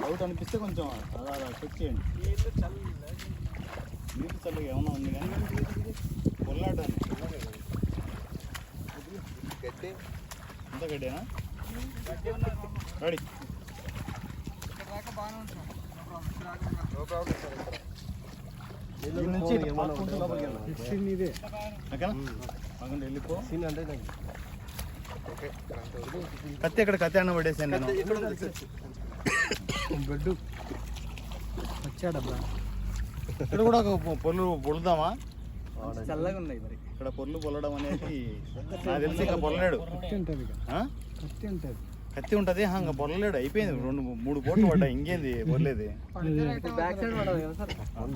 Doubt అనిపిస్తే కొంచెం అలా అలా చెక్ చేయండి. నీళ్ళు చల్లగా ఏమన్నా ఉంది కానీ పొల్లాటాన్ని గట్టి అంత గడ్డేనా? రెడీ కత్తి ఎక్కడ? కత్తి అన్న పడేసాను నేను. బెడ్ వచ్చాడబ్బా ఇక్కడ కూడా ఒక పొ- పొర్లు పొలుదామా చల్లగా ఉన్నాయి మరి. ఇక్కడ పొర్లు పొల్లడం అనేది నాకు తెలిసి ఇంకా పొల్లలేడు. కత్తి ఉంటుంది? కత్తి ఉంటుంది. కత్తి ఉంటది? ఇంకా పొల్లలేడు. అయిపోయింది. రెండు మూడు పోట్లు పడ్డాయి. ఇంకేంది పొర్లేది?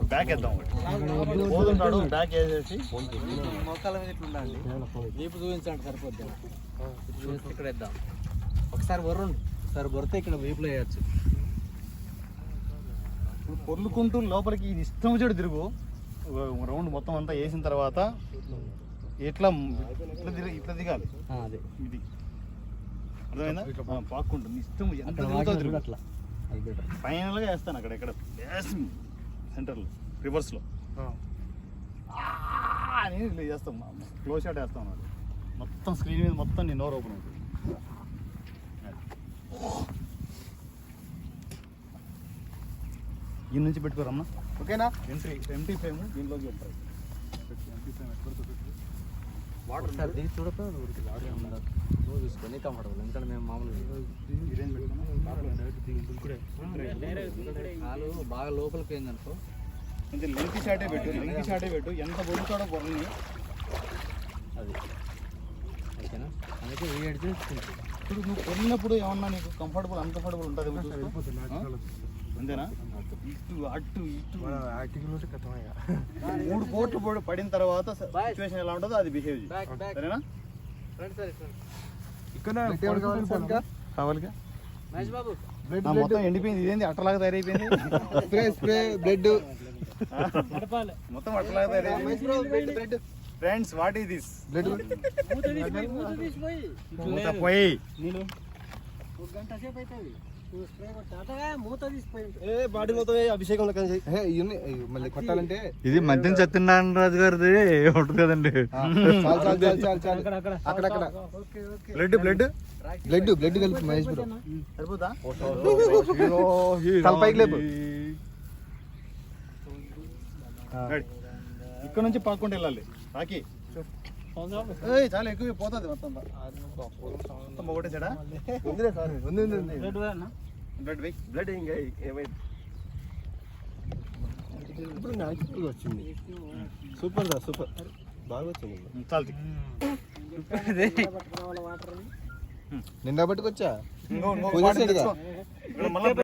బ్యాక్ వేద్దాం ఒకటి. పోతుంటాడు బ్యాక్ వేసేసి. మోకాల మీద ఇట్లా ఉండాలి. వీపు చూపించండి సరిపోద్ది. ఇక్కడ వేద్దాం. ఒకసారి బొర్రండి ఒకసారి బొరితే ఇక్కడ వీపులో వేయచ్చు. ఇప్పుడు పొర్లుకుంటూ లోపలికి ఇది ఇష్టం వచ్చాడు తిరుగు. రౌండ్ మొత్తం అంతా వేసిన తర్వాత ఇట్లా ఇట్లా దిగ ఇట్లా దిగాలి? అదే. ఇది. అర్థమైందా? పాక్కుంటుంది. ఇష్టం ఎంత అక్కడ తిరుగుతావు వాకింగ్ తిరుగు. కూడా అట్లా ఫైనల్గా వేస్తాను అక్కడ ఎక్కడ? సెంటర్లో రివర్స్లో అని చేస్తాం క్లోజ్ షాట్ వేస్తాం మొత్తం స్క్రీన్ మీద మొత్తం నీ నోరు ఓపెన్ అవుతుంది. ఈ నుంచి పెట్టుకోరమ్మా. ఓకేనా? ఎంట్రీ ఎంటీ ఫ్రేమ్ దీనిలోకి వెళ్తాయి ఎంటీ ఫ్రేమ్ ఎక్కడ పెట్టు దిగి చూడక చూసుకొని కంఫర్టబుల్ ఎందుకంటే మేము మామూలుగా బాగా లోపలికి పోయిందనుకో కొంచెం లెంకి షాటే పెట్టు లెంకి షాటే పెట్టు. ఎంత పొడుతాడో పొరని అది. ఓకేనా? అందుకే ఈ ఎడ్జ్ ఇప్పుడు నువ్వు కొన్నప్పుడు ఏమన్నా నీకు కంఫర్టబుల్ అన్కంఫర్టబుల్ ఉంటుంది అంతేనా? ఇటు అటు ఇటు. మూడు పడి- పడిన తర్వాత సిచ్యువేషన్ ఎలా ఉంటుందో అది బిహేవ్ సరేనా? కావాలిగా? మహేష్ బాబు. మొత్తం ఎండిపోయింది ఇదేంది? అట్టలాగా తయారైపోయింది? స్ప్రే స్ప్రే బ్లడ్ మొత్తం అట్టలాగా తయారైపోయింది. Friends what is this blood మూత పోయి. ఒక గంట సేపు అవుతుంది. బాడీ మొత్తం మళ్ళీ కొట్టాలంటే ఇది మద్యం సత్యనారాయణ రాజు గారిది ఉంటుంది కదండి? అక్కడక్కడ బ్లడ్ బ్లడ్ బ్లడ్ బ్లడ్ కలిపి మహేష్ బ్రో సరిపోతా తల పైకి లేపు. ఇక్కడ నుంచి పాక్కుంటూ వెళ్ళాలి. రాకి ఏయ్ చాలా ఎక్కువ పోతుంది మొత్తం. మొత్తం ఒకటేసాడా ఉందిలే సార్ ఉంది ఉంది ఉంది. బ్లడ్ వెయ్ బ్లడ్ ఇంకా ఏమైంది? ఇప్పుడు న్యాచురల్ వచ్చింది. సూపర్ దా సూపర్ బాగా వచ్చింది. చాలు నిండా పట్టుకొచ్చా?